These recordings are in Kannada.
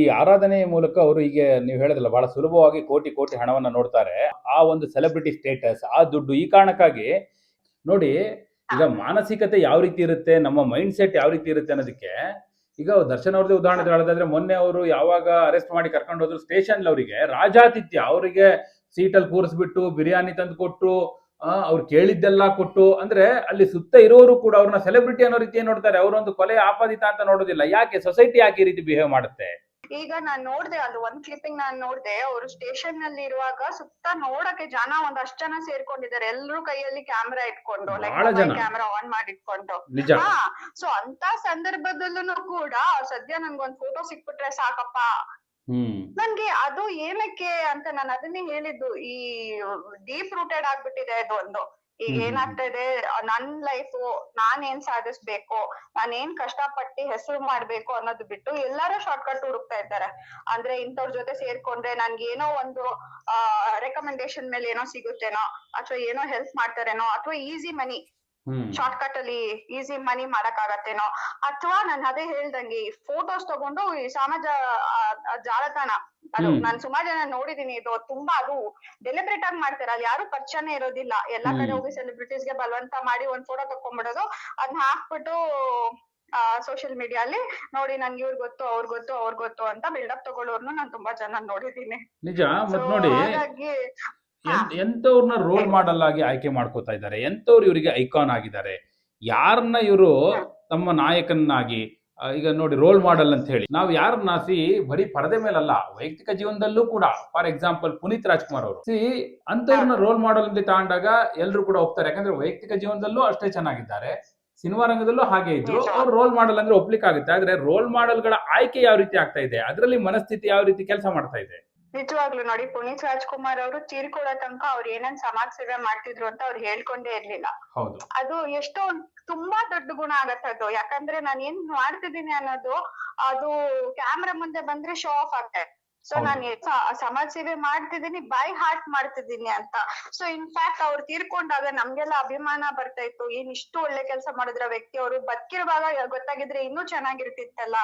ಈ ಆರಾಧನೆಯ ಮೂಲಕ ಅವರು ಹೀಗೆ ನೀವು ಹೇಳಿದ್ರಲ್ಲ, ಬಹಳ ಸುಲಭವಾಗಿ ಕೋಟಿ ಕೋಟಿ ಹಣವನ್ನ ನೋಡ್ತಾರೆ. ಆ ಒಂದು ಸೆಲೆಬ್ರಿಟಿ ಸ್ಟೇಟಸ್ ಆ ದುಡ್ಡು ಈ ಕಾರಣಕ್ಕಾಗಿ ನೋಡಿ, ಈಗ ಮಾನಸಿಕತೆ ಯಾವ ರೀತಿ ಇರುತ್ತೆ, ನಮ್ಮ ಮೈಂಡ್ ಸೆಟ್ ಯಾವ ರೀತಿ ಇರುತ್ತೆ ಅನ್ನೋದಕ್ಕೆ ಈಗ ದರ್ಶನ್ ಅವ್ರದ್ದು ಉದಾಹರಣೆ ಹೇಳೋದಾದ್ರೆ, ಮೊನ್ನೆ ಅವರು ಯಾವಾಗ ಅರೆಸ್ಟ್ ಮಾಡಿ ಕರ್ಕೊಂಡು ಹೋದ್ರು ಸ್ಟೇಷನ್ ಅವರಿಗೆ, ರಾಜಾತಿಥ್ಯ ಅವರಿಗೆ ಸೀಟಲ್ಲಿ ಕೂರಿಸ್ಬಿಟ್ಟು, ಬಿರಿಯಾನಿ ತಂದು ಕೊಟ್ಟು ಅವ್ರು ಕೇಳಿದ್ದೆಲ್ಲ ಕೊಟ್ಟು, ಅಂದ್ರೆ ಅಲ್ಲಿ ಸುತ್ತ ಇರೋರು ಕೂಡ ಅವ್ರನ್ನ ಸೆಲೆಬ್ರಿಟಿ ಅನ್ನೋ ರೀತಿ ನೋಡ್ತಾರೆ. ಅವರೊಂದು ಕೊಲೆ ಆಪಾದಿತ ಅಂತ ನೋಡೋದಿಲ್ಲ. ಯಾಕೆ? ಸೊಸೈಟಿ ಯಾಕೆ ಈ ರೀತಿ ಬಿಹೇವ್ ಮಾಡುತ್ತೆ? ಈಗ ನಾನ್ ನೋಡ್ದೆ ಅದು ಒಂದ್ ಕ್ಲಿಪ್ಪಿಂಗ್ ನಾನ್ ನೋಡ್ದೆ ಅವರು ಸ್ಟೇಷನ್ನಲ್ಲಿ ಇರುವಾಗ ಸುತ್ತ ನೋಡಕ್ಕೆ ಜನ ಒಂದ್ ಅಷ್ಟ್ ಜನ ಸೇರ್ಕೊಂಡಿದ್ದಾರೆ. ಎಲ್ರೂ ಕೈಯಲ್ಲಿ ಕ್ಯಾಮ್ರಾ ಇಟ್ಕೊಂಡು ಲೈಕ್ ಕ್ಯಾಮೆರಾ ಆನ್ ಮಾಡಿ ಇಟ್ಕೊಂಡು ಹಾ ಸೊ ಅಂತ ಸಂದರ್ಭದಲ್ಲೂ ಕೂಡ ಸದ್ಯ ನನ್ಗೊಂದ್ ಫೋಟೋ ಸಿಕ್ಬಿಟ್ರೆ ಸಾಕಪ್ಪ. ನನ್ಗೆ ಅದು ಏನಕ್ಕೆ ಅಂತ ನಾನು ಅದನ್ನೇ ಹೇಳಿದ್ದು ಈ ಡೀಪ್ ರೂಟೆಡ್ ಆಗ್ಬಿಟ್ಟಿದೆ ಅದು ಒಂದು. ಈಗ ಏನಾಗ್ತಾ ಇದೆ ನನ್ ಲೈಫು ನಾನ್ ಏನ್ ಸಾಧಿಸ್ಬೇಕು ನಾನ್ ಏನ್ ಕಷ್ಟಪಟ್ಟು ಹೆಸರು ಮಾಡ್ಬೇಕು ಅನ್ನೋದು ಬಿಟ್ಟು ಎಲ್ಲರೂ ಶಾರ್ಟ್ಕಟ್ ಹುಡುಕ್ತಾ ಇದ್ದಾರೆ. ಅಂದ್ರೆ ಇಂಥವ್ರ ಜೊತೆ ಸೇರ್ಕೊಂಡ್ರೆ ನನ್ಗೆ ಏನೋ ಒಂದು ಆ ರೆಕಮೆಂಡೇಶನ್ ಮೇಲೆ ಏನೋ ಸಿಗುತ್ತೇನೋ ಅಥವಾ ಏನೋ ಹೆಲ್ಪ್ ಮಾಡ್ತಾರೇನೋ ಅಥವಾ ಈಸಿ ಮನಿ ಶಾರ್ಟ್ ಕಟ್ ಅಲ್ಲಿ ಈಸಿ ಮನಿ ಮಾಡಕ್ ಆಗತ್ತೇನೋ ಅಥವಾ ನಾನು ಅದೇ ಹೇಳ್ದಂಗೆ ಈ ಫೋಟೋಸ್ ತಗೊಂಡು ಈ ಸಮಾಜ ಆ, ಆ ಜಾಲತಾಣ ಅದು. ನಾನ್ ಸುಮಾರು ಜನ ನೋಡಿದೀನಿ ಇದು ತುಂಬಾ ಅದು ಡೆಲಿಬ್ರೇಟ್ ಆಗಿ ಮಾಡ್ತಾರೆ. ಅಲ್ಲಿ ಯಾರು ಪರಿಚಯನೇ ಇರೋದಿಲ್ಲ. ಎಲ್ಲಾ ಕಡೆ ಹೋಗಿ ಸೆಲೆಬ್ರಿಟೀಸ್ಗೆ ಬಲವಂತ ಮಾಡಿ ಒಂದ್ ಫೋಟೋ ತಕೊಂಡ್ಬಿಡೋದು ಅದನ್ನ ಹಾಕ್ಬಿಟ್ಟು ಸೋಷಿಯಲ್ ಮೀಡಿಯಾ ಅಲ್ಲಿ ನೋಡಿ ನನ್ಗೆ ಇವ್ರ್ ಗೊತ್ತು ಅವ್ರ್ ಗೊತ್ತು ಅವ್ರ್ ಗೊತ್ತು ಅಂತ ಬಿಲ್ಡಪ್ ತಗೊಳ್ಳೋರ್ನು ನಾನ್ ತುಂಬಾ ಜನ ನೋಡಿದೀನಿ. ನಿಜ ನೋಡಿ ಹಾಗಾಗಿ ಎಂತವ್ರನ್ನ ರೋಲ್ ಮಾಡಲ್ ಆಗಿ ಆಯ್ಕೆ ಮಾಡ್ಕೋತಾ ಇದ್ದಾರೆ ಎಂತವ್ರು ಇವರಿಗೆ ಐಕಾನ್ ಆಗಿದ್ದಾರೆ. ಯಾರನ್ನ ಇವರು ತಮ್ಮ ನಾಯಕನಾಗಿ ಈಗ ನೋಡಿ ರೋಲ್ ಮಾಡಲ್ ಅಂತ ಹೇಳಿ ನಾವು ಯಾರನ್ನ ಸಿ ಬರೀ ಪರದೆ ಮೇಲಲ್ಲ ವೈಯಕ್ತಿಕ ಜೀವನದಲ್ಲೂ ಕೂಡ ಫಾರ್ ಎಕ್ಸಾಂಪಲ್ ಪುನೀತ್ ರಾಜ್ಕುಮಾರ್ ಅವರು. ಸಿ ಅಂತವ್ರನ್ನ ರೋಲ್ ಮಾಡಲ್ ಅಂತ ತಗೊಂಡಾಗ ಎಲ್ಲರೂ ಕೂಡ ಹೋಗ್ತಾರೆ ಯಾಕಂದ್ರೆ ವೈಯಕ್ತಿಕ ಜೀವನದಲ್ಲೂ ಅಷ್ಟೇ ಚೆನ್ನಾಗಿದ್ದಾರೆ. ಸಿನಿಮಾ ರಂಗದಲ್ಲೂ ಹಾಗೆ ಇದ್ರು. ಅವ್ರು ರೋಲ್ ಮಾಡಲ್ ಅಂದ್ರೆ ಒಪ್ಲಿಕ್ಕೆ ಆಗುತ್ತೆ ಆದ್ರೆ ರೋಲ್ ಮಾಡಲ್ಗಳ ಆಯ್ಕೆ ಯಾವ ರೀತಿ ಆಗ್ತಾ ಇದೆ ಅದರಲ್ಲಿ ಮನಸ್ಥಿತಿ ಯಾವ ರೀತಿ ಕೆಲಸ ಮಾಡ್ತಾ ಇದೆ? ನಿಜವಾಗ್ಲು ನೋಡಿ ಪುನೀತ್ ರಾಜ್ಕುಮಾರ್ ಅವರು ತೀರ್ಕೊಳ್ಳೋ ತನಕ ಅವ್ರು ಏನೇನ್ ಸಮಾಜ ಸೇವೆ ಮಾಡ್ತಿದ್ರು ಅಂತ ಅವ್ರು ಹೇಳ್ಕೊಂಡೇ ಇರ್ಲಿಲ್ಲ. ಅದು ಎಷ್ಟೋ ತುಂಬಾ ದೊಡ್ಡ ಗುಣ ಆಗತ್ತದು ಯಾಕಂದ್ರೆ ನಾನ್ ಏನ್ ಮಾಡ್ತಿದ್ದೀನಿ ಅನ್ನೋದು ಅದು ಕ್ಯಾಮ್ರಾ ಮುಂದೆ ಬಂದ್ರೆ ಶೋ ಆಫ್ ಆಗ್ತಾ ಸೊ. ನಾನು ಸಮಾಜ ಸೇವೆ ಮಾಡ್ತಿದ್ದೀನಿ ಬೈ ಹಾರ್ಟ್ ಮಾಡ್ತಿದ್ದೀನಿ ಅಂತ. ಸೊ ಇನ್ಫ್ಯಾಕ್ಟ್ ಅವ್ರು ತೀರ್ಕೊಂಡಾಗ ನಮ್ಗೆಲ್ಲ ಅಭಿಮಾನ ಬರ್ತಾ ಇತ್ತು. ಏನ್ ಇಷ್ಟು ಒಳ್ಳೆ ಕೆಲಸ ಮಾಡಿದ್ರ ವ್ಯಕ್ತಿ ಅವರು ಬದುಕಿರುವಾಗ ಗೊತ್ತಾಗಿದ್ರೆ ಇನ್ನೂ ಚೆನ್ನಾಗಿರ್ತಿತ್ತಲ್ಲ.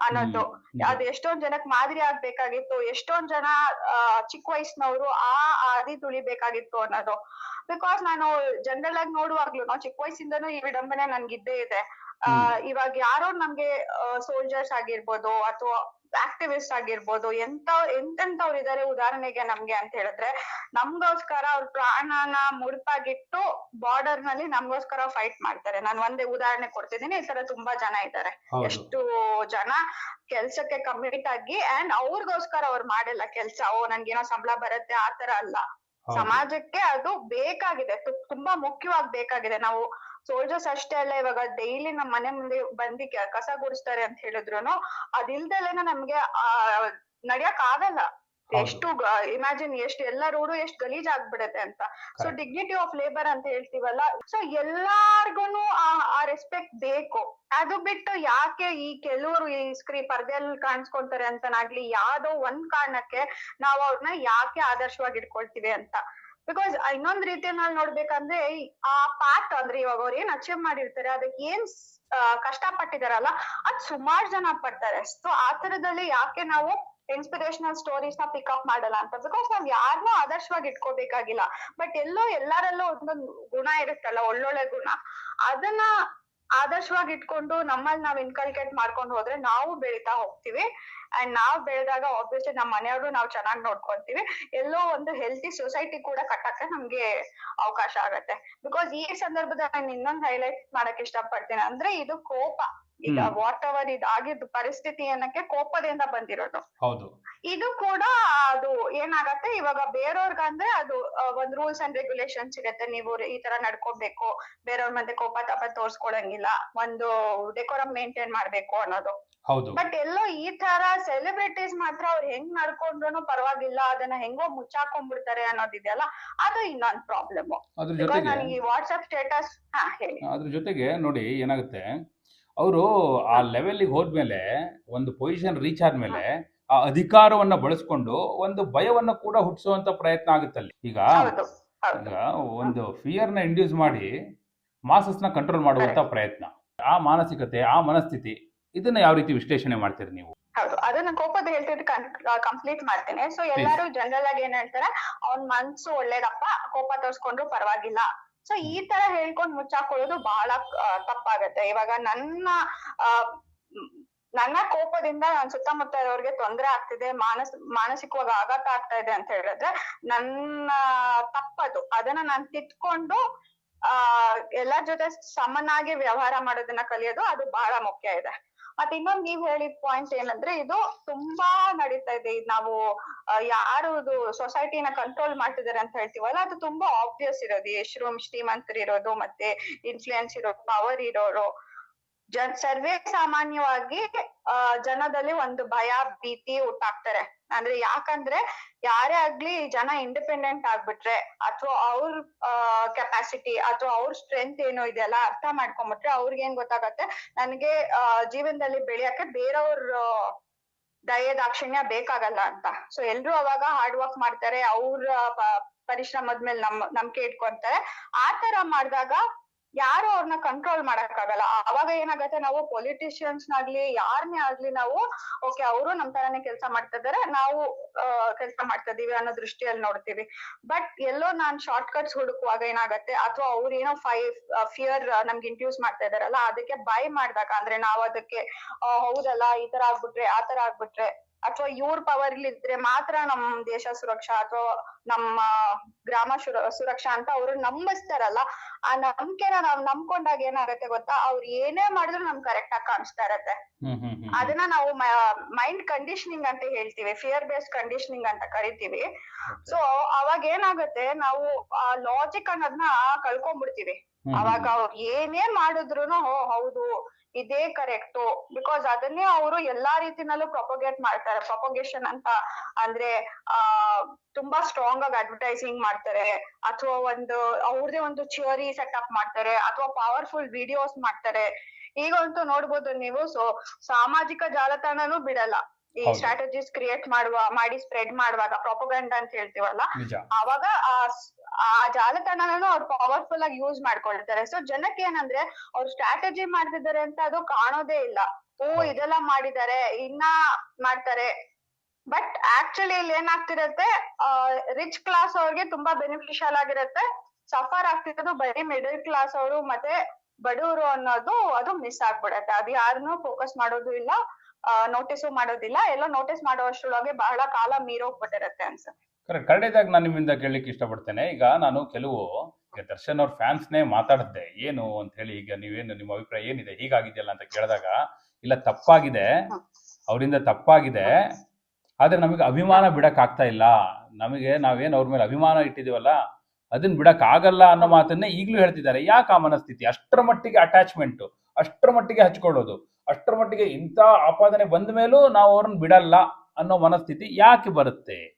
ಅನ್ನೋದು. ಅದು ಎಷ್ಟೊಂದ್ ಜನಕ್ ಮಾದರಿ ಆಗ್ಬೇಕಾಗಿತ್ತು ಎಷ್ಟೊಂದ್ ಜನ ಅಹ್ ಚಿಕ್ಕ ವಯಸ್ಸಿನವರು ಆ ಹಾದಿ ತುಳಿಬೇಕಾಗಿತ್ತು ಅನ್ನೋದು. ಬಿಕಾಸ್ ನಾನು ಜನರಲ್ ಆಗಿ ನೋಡುವಾಗ್ಲೂ ನಾವು ಚಿಕ್ಕ ವಯಸ್ಸಿಂದನೂ ಈ ವಿಡಂಬನೆ ನನ್ಗಿದ್ದೇ ಇದೆ. ಆ ಇವಾಗ ಯಾರೋ ನಮ್ಗೆ ಸೋಲ್ಜರ್ಸ್ ಆಗಿರ್ಬೋದು ಅಥವಾ ಆಕ್ಟಿವಿಸ್ಟ್ ಆಗಿರ್ಬೋದು ಎಂತ ಎಂತೆಂತವ್ರು ಇದಾರೆ ಉದಾಹರಣೆಗೆ ನಮ್ಗೆ ಅಂತ ಹೇಳಿದ್ರೆ ನಮ್ಗೋಸ್ಕರ ಅವ್ರ ಪ್ರಾಣನ ಮುಡುಪಾಗಿಟ್ಟು ಬಾರ್ಡರ್ನಲ್ಲಿ ನಮ್ಗೋಸ್ಕರ ಫೈಟ್ ಮಾಡ್ತಾರೆ. ನಾನು ಒಂದೇ ಉದಾಹರಣೆ ಕೊಡ್ತಿದ್ದೀನಿ ಈ ತರ ತುಂಬಾ ಜನ ಇದ್ದಾರೆ ಎಷ್ಟು ಜನ ಕೆಲ್ಸಕ್ಕೆ ಕಮಿಟ್ ಆಗಿ ಅಂಡ್ ಅವ್ರಿಗೋಸ್ಕರ ಅವ್ರು ಮಾಡಿಲ್ಲ ಕೆಲ್ಸ. ಓ ನನ್ಗೇನೋ ಸಂಬಳ ಬರುತ್ತೆ ಆತರ ಅಲ್ಲ. ಸಮಾಜಕ್ಕೆ ಅದು ಬೇಕಾಗಿದೆ. ತುಂಬಾ ಮುಖ್ಯವಾಗಿ ಬೇಕಾಗಿದೆ. ನಾವು ಸೋಲ್ಜರ್ಸ್ ಅಷ್ಟೇ ಅಲ್ಲ ಇವಾಗ ಡೈಲಿ ನಮ್ ಮನೆ ಮುಂದೆ ಬಂದಿ ಕಸ ಗುಡಿಸ್ತಾರೆ ಅಂತ ಹೇಳಿದ್ರು ಅದಿಲ್ದಲೇನ ನಮ್ಗೆ ಆ ನಡ್ಯಕ್ ಆಗಲ್ಲ. ಎಷ್ಟು ಇಮ್ಯಾಜಿನ್ ಎಷ್ಟು ಎಲ್ಲ ರೋಡು ಎಷ್ಟು ಗಲೀಜ್ ಆಗ್ಬಿಡತ್ತೆ ಅಂತ. ಸೊ ಡಿಗ್ನಿಟಿ ಆಫ್ ಲೇಬರ್ ಅಂತ ಹೇಳ್ತೀವಲ್ಲ ಸೊ ಎಲ್ಲಾರ್ಗುನು ಆ ಆ ರೆಸ್ಪೆಕ್ಟ್ ಬೇಕು. ಅದು ಬಿಟ್ಟು ಯಾಕೆ ಈ ಕೆಲವರು ಈ ಸ್ಕ್ರೀ ಪರ್ದೆಯಲ್ಲಿ ಕಾಣಿಸ್ಕೊಂತಾರೆ ಅಂತನಾಗ್ಲಿ ಯಾವ್ದೋ ಒಂದ್ ಕಾರಣಕ್ಕೆ ನಾವು ಅವ್ರನ್ನ ಯಾಕೆ ಆದರ್ಶವಾಗಿ ಇಟ್ಕೊಳ್ತೀವಿ ಅಂತ. ಬಿಕಾಸ್ ಇನ್ನೊಂದ್ ರೀತಿಯಲ್ಲಿ ನೋಡ್ಬೇಕಂದ್ರೆ ಆ ಪಾಠ ಅಂದ್ರೆ ಇವಾಗ ಅವ್ರು ಏನ್ ಅಚೀವ್ ಮಾಡಿರ್ತಾರೆ, ಅದಕ್ಕೆ ಏನ್ ಕಷ್ಟ ಪಟ್ಟಿದಾರಲ್ಲ ಅದ್ ಸುಮಾರು ಜನ ಪಡ್ತಾರೆ. ಸೊ ಆ ತರದಲ್ಲಿ ಯಾಕೆ ನಾವು ಇನ್ಸ್ಪಿರೇಷನಲ್ ಸ್ಟೋರೀಸ್ನ ಪಿಕಪ್ ಮಾಡಲ್ಲ ಅಂತ? ಬಿಕಾಸ್ ನಾವ್ ಯಾರನ್ನೂ ಆದರ್ಶವಾಗಿ ಇಟ್ಕೋಬೇಕಾಗಿಲ್ಲ. ಬಟ್ ಎಲ್ಲೋ, ಎಲ್ಲರಲ್ಲೂ ಒಂದೊಂದು ಗುಣ ಇರುತ್ತಲ್ಲ, ಒಳ್ಳೊಳ್ಳೆ ಗುಣ. ಅದನ್ನ ಆದರ್ಶವಾಗಿ ಇಟ್ಕೊಂಡು ನಮ್ಮಲ್ಲಿ ನಾವ್ ಇನ್ಕಲ್ಕೇಟ್ ಮಾಡ್ಕೊಂಡು ಹೋದ್ರೆ ನಾವು ಬೆಳಿತಾ ಹೋಗ್ತೀವಿ. ಅಂಡ್ ನಾವ್ ಬೆಳೆದಾಗ ಆಬ್ವಿಯಸ್ಲಿ ನಮ್ಮ ಮನೆಯವರು ನಾವು ಚೆನ್ನಾಗಿ ನೋಡ್ಕೊಂತೀವಿ. ಎಲ್ಲೋ ಒಂದು ಹೆಲ್ತಿ ಸೊಸೈಟಿ ಕೂಡ ಕಟ್ಟಕ್ಕೆ ನಮ್ಗೆ ಅವಕಾಶ ಆಗತ್ತೆ. ಬಿಕಾಸ್ ಈ ಸಂದರ್ಭದಲ್ಲಿ ನಾನು ಇನ್ನೊಂದು ಹೈಲೈಟ್ ಮಾಡಕ್ ಇಷ್ಟಪಡ್ತೀನಿ ಅಂದ್ರೆ ಇದು ಕೋಪ. ಈಗ. ವಾಟ್ ಅವರ್ ಇದಾಗಿದ್ದು ಪರಿಸ್ಥಿತಿ ಏನಕ್ಕೆ ಕೋಪದಿಂದ ಬಂದಿರೋದು. ಹೌದು. ಇದು ಕೂಡ ಅದು ಏನಾಗತ್ತೆ? ಇವಾಗ ಬೇರೆಯವ್ರಿಗಂದ್ರೆ ಅದು ಒಂದ್ ರೂಲ್ಸ್ ಅಂಡ್ ರೆಗ್ಯುಲೇಷನ್ಸ್ ಇರುತ್ತೆ. ನೀವು ಈ ತರ ನಡ್ಕೋಬೇಕು. ಬೇರೆಯವ್ರ ಮಧ್ಯೆ ಕೋಪ ತಾಪ ತೋರ್ಸ್ಕೊಳಂಗಿಲ್ಲ. ಒಂದು ಡೆಕೋರಮ್ ಮೇಂಟೈನ್ ಮಾಡ್ಬೇಕು ಅನ್ನೋದು. ಹೌದು. ಬಟ್ ಎಲ್ಲೋ ಈ ತರ ಸೆಲೆಬ್ರಿಟೀಸ್ ಮಾತ್ರ ಅವ್ರು ಹೆಂಗ್ ನಡ್ಕೊಂಡ್ರು ಪರವಾಗಿಲ್ಲ. ಅದನ್ನ ಹೆಂಗೋ ಮುಚ್ಚಾಕೊಂಡ್ಬಿಡ್ತಾರೆ ಅನ್ನೋದಿದೆಯಲ್ಲ ಅದು ಇನ್ನೊಂದ್ ಪ್ರಾಬ್ಲಮ್ ನನಗೆ ಈ ವಾಟ್ಸ್ಆಪ್ ಸ್ಟೇಟಸ್ ಅದ್ರ ಜೊತೆಗೆ ನೋಡಿ ಏನಾಗುತ್ತೆ? ಅವರು ಆ ಲೆವೆಲ್ಗೆ ಹೋದ್ಮೇಲೆ ಒಂದು ಪೊಸಿಷನ್ ರೀಚ್ ಆದ್ಮೇಲೆ ಆ ಅಧಿಕಾರವನ್ನ ಬಳಸ್ಕೊಂಡು ಒಂದು ಭಯವನ್ನ ಕೂಡ ಹುಟ್ಟಿಸುವಂತ ಪ್ರಯತ್ನ ಆಗುತ್ತಲ್ಲಿ ಈಗ ಒಂದು ಫಿಯರ್ನ ಇಂಡ್ಯೂಸ್ ಮಾಡಿ ಮಾಸಸ್ನ ಕಂಟ್ರೋಲ್ ಮಾಡುವಂತ ಪ್ರಯತ್ನ. ಆ ಮಾನಸಿಕತೆ ಆ ಮನಸ್ಥಿತಿ ಇದನ್ನ ಯಾವ ರೀತಿ ವಿಶ್ಲೇಷಣೆ ಮಾಡ್ತೀರಿ ನೀವು? ಹೌದು ಅದು ನಾನು ಕೋಪದ ಹೇಳ್ತಿದ್ದು ಕಂಪ್ಲೀಟ್ ಮಾಡ್ತೇನೆ. ಸೊ ಎಲ್ಲಾರು ಜನರಲ್ ಆಗಿ ಏನ್ ಹೇಳ್ತಾರೆ ಅವ್ನ್ ಮನ್ಸು ಒಳ್ಳೇದಪ್ಪ ಕೋಪ ತೋರ್ಸ್ಕೊಂಡ್ರು ಪರವಾಗಿಲ್ಲ. ಸೊ ಈ ತರ ಹೇಳ್ಕೊಂಡ್ ಮುಚ್ಚಾಕೊಳ್ಳೋದು ಬಹಳ ತಪ್ಪಾಗತ್ತೆ. ಇವಾಗ ನನ್ನ ನನ್ನ ಕೋಪದಿಂದ ನನ್ ಸುತ್ತಮುತ್ತ ಇರೋರ್ಗೆ ತೊಂದ್ರೆ ಆಗ್ತಿದೆ, ಮಾನಸ್, ಮಾನಸಿಕವಾಗಿ ಆಘಾತ ಆಗ್ತಾ ಇದೆ ಅಂತ ಹೇಳಿದ್ರೆ ನನ್ನ ತಪ್ಪದು. ಅದನ್ನ ನಾನ್ ತಿದ್ಕೊಂಡು, ಆ ಎಲ್ಲರ ಜೊತೆ ಸಮನಾಗಿ ವ್ಯವಹಾರ ಮಾಡೋದನ್ನ ಕಲಿಯೋದು ಅದು ಬಹಳ ಮುಖ್ಯ ಇದೆ. ಮತ್ತೆ ಇನ್ನೊಂದ್ ನೀವ್ ಹೇಳಿದ ಪಾಯಿಂಟ್ ಏನಂದ್ರೆ ಇದು ತುಂಬಾ ನಡೀತಾ ಇದೆ. ನಾವು ಯಾರು ಇದು ಸೊಸೈಟಿನ ಕಂಟ್ರೋಲ್ ಮಾಡ್ತಿದ್ದಾರೆ ಅಂತ ಹೇಳ್ತೀವಲ್ಲ, ಅದು ತುಂಬಾ ಆಬ್ವಿಯಸ್ ಇರೋದು. ಎಷ್ಟು ಶ್ರೀಮಂತರು ಇರೋದು, ಮತ್ತೆ ಇನ್ಫ್ಲೂಯೆನ್ಸ್ ಇರೋದು ಪವರ್ ಇರೋರು. ಜನ್, ಸರ್ವೇ ಸಾಮಾನ್ಯವಾಗಿ, ಆ, ಜನದಲ್ಲಿ ಒಂದು ಭಯ, ಭೀತಿ ಹುಟ್ಟಾಕ್ತಾರೆ. ಅಂದ್ರೆ ಯಾಕಂದ್ರೆ ಯಾರೇ ಆಗ್ಲಿ ಜನ ಇಂಡಿಪೆಂಡೆಂಟ್ ಆಗ್ಬಿಟ್ರೆ ಅಥವಾ ಅವ್ರ ಕೆಪಾಸಿಟಿ ಅಥವಾ ಅವ್ರ ಸ್ಟ್ರೆಂತ್ ಏನು ಇದೆಯಲ್ಲ ಅರ್ಥ ಮಾಡ್ಕೊಂಡ್ಬಿಟ್ರೆ ಅವ್ರಿಗೆ ಏನ್ ಗೊತ್ತಾಗತ್ತೆ? ನನ್ಗೆ ಜೀವನದಲ್ಲಿ ಬೆಳೆಯಕ್ಕೆ ಬೇರೆಯವ್ರ ದಯೆ, ದಾಕ್ಷಿಣ್ಯ ಬೇಕಾಗಲ್ಲ ಅಂತ. ಸೊ ಎಲ್ರು ಅವಾಗ ಹಾರ್ಡ್ ವರ್ಕ್ ಮಾಡ್ತಾರೆ, ಅವ್ರ ಪರಿಶ್ರಮದ ಮೇಲೆ ನಮ್, ನಂಬಿಕೆ ಇಟ್ಕೊಂತಾರೆ. ಆ ತರ ಮಾಡಿದಾಗ ಯಾರು ಅವ್ರನ್ನ ಕಂಟ್ರೋಲ್ ಮಾಡಕ್ಕಾಗಲ್ಲ. ಅವಾಗ ಏನಾಗತ್ತೆ ನಾವು ಪೊಲಿಟಿಷಿಯನ್ಸ್ ನಾಗ್ಲಿ ಯಾರನ್ನೇ ಆಗ್ಲಿ ನಾವು ಓಕೆ ಅವರು ನಮ್ ತರಾನೇ ಕೆಲಸ ಮಾಡ್ತಾ ಇದಾರೆ, ನಾವು ಕೆಲಸ ಮಾಡ್ತಾ ಇದೀವಿ ಅನ್ನೋ ದೃಷ್ಟಿಯಲ್ಲಿ ನೋಡ್ತೀವಿ. ಬಟ್ ಎಲ್ಲೋ ನಾನ್ ಶಾರ್ಟ್ ಕಟ್ಸ್ ಹುಡುಕುವಾಗ ಏನಾಗತ್ತೆ, ಅಥವಾ ಅವ್ರೇನೋ ಫೈ ಫಿಯರ್ ನಮ್ಗೆ ಇಂಟ್ಯೂಸ್ ಮಾಡ್ತಾ ಇದಾರಲ್ಲ, ಅದಕ್ಕೆ ಬೈ ಮಾಡ್ದಾಗ, ಅಂದ್ರೆ ನಾವು ಅದಕ್ಕೆ ಹೌದಲ್ಲ, ಈ ತರ ಆಗ್ಬಿಟ್ರೆ, ಆ ತರ ಆಗ್ಬಿಟ್ರೆ ಅಥವಾ ಇವ್ರ ಪವರ್ ಇದ್ರೆ ಮಾತ್ರ ನಮ್ ದೇಶ ಸುರಕ್ಷಾ ಅಥವಾ ನಮ್ಮ ಗ್ರಾಮ ಸುರ ಸುರಕ್ಷಾ ಅಂತ ಅವ್ರು ನಂಬಿಸ್ತಾರಲ್ಲ ಆ ನಂಬಿಕೆನ ನಾವ್ ನಂಬ್ಕೊಂಡಾಗ ಏನಾಗತ್ತೆ ಗೊತ್ತಾ? ಅವ್ರು ಏನೇ ಮಾಡಿದ್ರು ನಮ್ಗ್ ಕರೆಕ್ಟ್ ಆಗಿ ಕಾಣಿಸ್ತಾ ಇರತ್ತೆ. ಅದನ್ನ ನಾವು ಮೈಂಡ್ ಕಂಡೀಷನಿಂಗ್ ಅಂತ ಹೇಳ್ತೀವಿ ಫಿಯರ್ ಬೇಸ್ಡ್ ಕಂಡೀಷನಿಂಗ್ ಅಂತ ಕರಿತೀವಿ. ಸೊ ಅವಾಗ ಏನಾಗುತ್ತೆ? ನಾವು ಆ ಲಾಜಿಕ್ ಅನ್ನೋದನ್ನ ಕಳ್ಕೊಂಡ್ಬಿಡ್ತೀವಿ ಅವಾಗ ಅವ್ರು ಏನೇ ಮಾಡಿದ್ರು ಹೌದು. ಇದೇ ಕರೆಕ್ಟು ಬಿಕಾಸ್ ಅದನ್ನೇ ಅವರು ಎಲ್ಲಾ ರೀತಿನಲ್ಲೂ ಪ್ರೊಪಗೇಟ್ ಮಾಡ್ತಾರೆ. ಪ್ರೊಪಗೇಶನ್ ಅಂತ ಅಂದ್ರೆ, ಆ, ತುಂಬಾ ಸ್ಟ್ರಾಂಗ್ ಆಗಿ ಅಡ್ವರ್ಟೈಸಿಂಗ್ ಮಾಡ್ತಾರೆ. ಅಥವಾ ಒಂದು, ಅವ್ರದೇ ಒಂದು ಥಿಯರಿ ಸೆಟಪ್ ಮಾಡ್ತಾರೆ. ಅಥವಾ ಪವರ್ಫುಲ್ ವಿಡಿಯೋಸ್ ಮಾಡ್ತಾರೆ. ಈಗಂತೂ ನೋಡ್ಬೋದು ನೀವು. ಸೊ ಸಾಮಾಜಿಕ ಜಾಲತಾಣನೂ ಬಿಡಲ್ಲ. ಈ ಸ್ಟ್ರಾಟಜೀಸ್ ಕ್ರಿಯೇಟ್ ಮಾಡುವ ಮಾಡಿ ಸ್ಪ್ರೆಡ್ ಮಾಡುವಾಗ ಪ್ರಾಪಗಂಡ ಅಂತ ಹೇಳ್ತೀವಲ್ಲ ಅವಾಗ ಆ ಜಾಲತಾಣ ಆ ಜಾಲತಾಣನೂ ಅವ್ರು ಪವರ್ಫುಲ್ ಆಗಿ ಯೂಸ್ ಮಾಡ್ಕೊಳ್ತಾರೆ. ಸೊ ಜನಕ್ಕೆ ಏನಂದ್ರೆ ಅವ್ರು ಸ್ಟ್ರಾಟಜಿ ಮಾಡ್ತಿದ್ದಾರೆ ಅಂತ ಅದು ಕಾಣೋದೇ ಇಲ್ಲ. ಓ. ಇದೆಲ್ಲ ಮಾಡಿದ್ದಾರೆ ಇನ್ನ ಮಾಡ್ತಾರೆ. ಬಟ್ ಆಕ್ಚುಲಿ ಇಲ್ಲಿ ಏನಾಗ್ತಿರತ್ತೆ ರಿಚ್ ಕ್ಲಾಸ್ ಅವ್ರಿಗೆ ತುಂಬಾ ಬೆನಿಫಿಷಿಯಲ್ ಆಗಿರತ್ತೆ. ಸಫರ್ ಆಗ್ತಿರೋದು ಬರೀ ಮಿಡಲ್ ಕ್ಲಾಸ್ ಅವರು ಮತ್ತೆ ಬಡವರು ಅನ್ನೋದು ಅದು ಮಿಸ್ ಆಗ್ಬಿಡತ್ತೆ. ಅದು ಯಾರನ್ನೂ ಫೋಕಸ್ ಮಾಡೋದು ಇಲ್ಲ. ನೋಟಿಸು ಮಾಡೋದಿಲ್ಲ. ಎಲ್ಲ ನೋಟಿಸ್ ಮಾಡುವಷ್ಟ್ರೊಳಗೆ ಬಹಳ ಕಾಲ ಮೀರೋಗ್ಬಿಟ್ಟಿರತ್ತೆ ಅನ್ಸುತ್ತೆ. ಕರೆಕ್ಟ್ ಕರಡೇದಾಗಿ ನಾನು ನಿಮ್ಮಿಂದ ಕೇಳಲಿಕ್ಕೆ ಇಷ್ಟಪಡ್ತೇನೆ. ಈಗ ನಾನು ಕೆಲವು ದರ್ಶನ್ ಅವ್ರ ಫ್ಯಾನ್ಸ್ನೇ ಮಾತಾಡಿದ್ದೆ ಏನು? ಅಂತ ಹೇಳಿ ಈಗ ನೀವೇನು ನಿಮ್ಮ ಅಭಿಪ್ರಾಯ ಏನಿದೆ? ಹೀಗಾಗಿದೆಯಲ್ಲ ಅಂತ ಕೇಳಿದಾಗ ಇಲ್ಲ ತಪ್ಪಾಗಿದೆ. ಅವರಿಂದ ತಪ್ಪಾಗಿದೆ. ಆದ್ರೆ ನಮಗೆ ಅಭಿಮಾನ ಬಿಡಕ್ ಆಗ್ತಾ ಇಲ್ಲ. ನಮಗೆ ನಾವೇನು ಅವ್ರ ಮೇಲೆ ಅಭಿಮಾನ ಇಟ್ಟಿದೀವಲ್ಲ ಅದನ್ನ ಬಿಡಕ್ ಆಗಲ್ಲ ಅನ್ನೋ ಮಾತನ್ನೇ ಈಗಲೂ ಹೇಳ್ತಿದ್ದಾರೆ. ಯಾಕೆ ಆ ಮನಸ್ಥಿತಿ? ಅಷ್ಟರ ಮಟ್ಟಿಗೆ ಅಟ್ಯಾಚ್ಮೆಂಟ್ ಅಷ್ಟರ ಮಟ್ಟಿಗೆ ಹಚ್ಕೊಳ್ಳೋದು ಅಷ್ಟರ ಮಟ್ಟಿಗೆ ಇಂಥ ಆಪಾದನೆ ಬಂದ ಮೇಲೂ ನಾವು ಅವ್ರನ್ನ ಬಿಡಲ್ಲ ಅನ್ನೋ ಮನಸ್ಥಿತಿ ಯಾಕೆ ಬರುತ್ತೆ?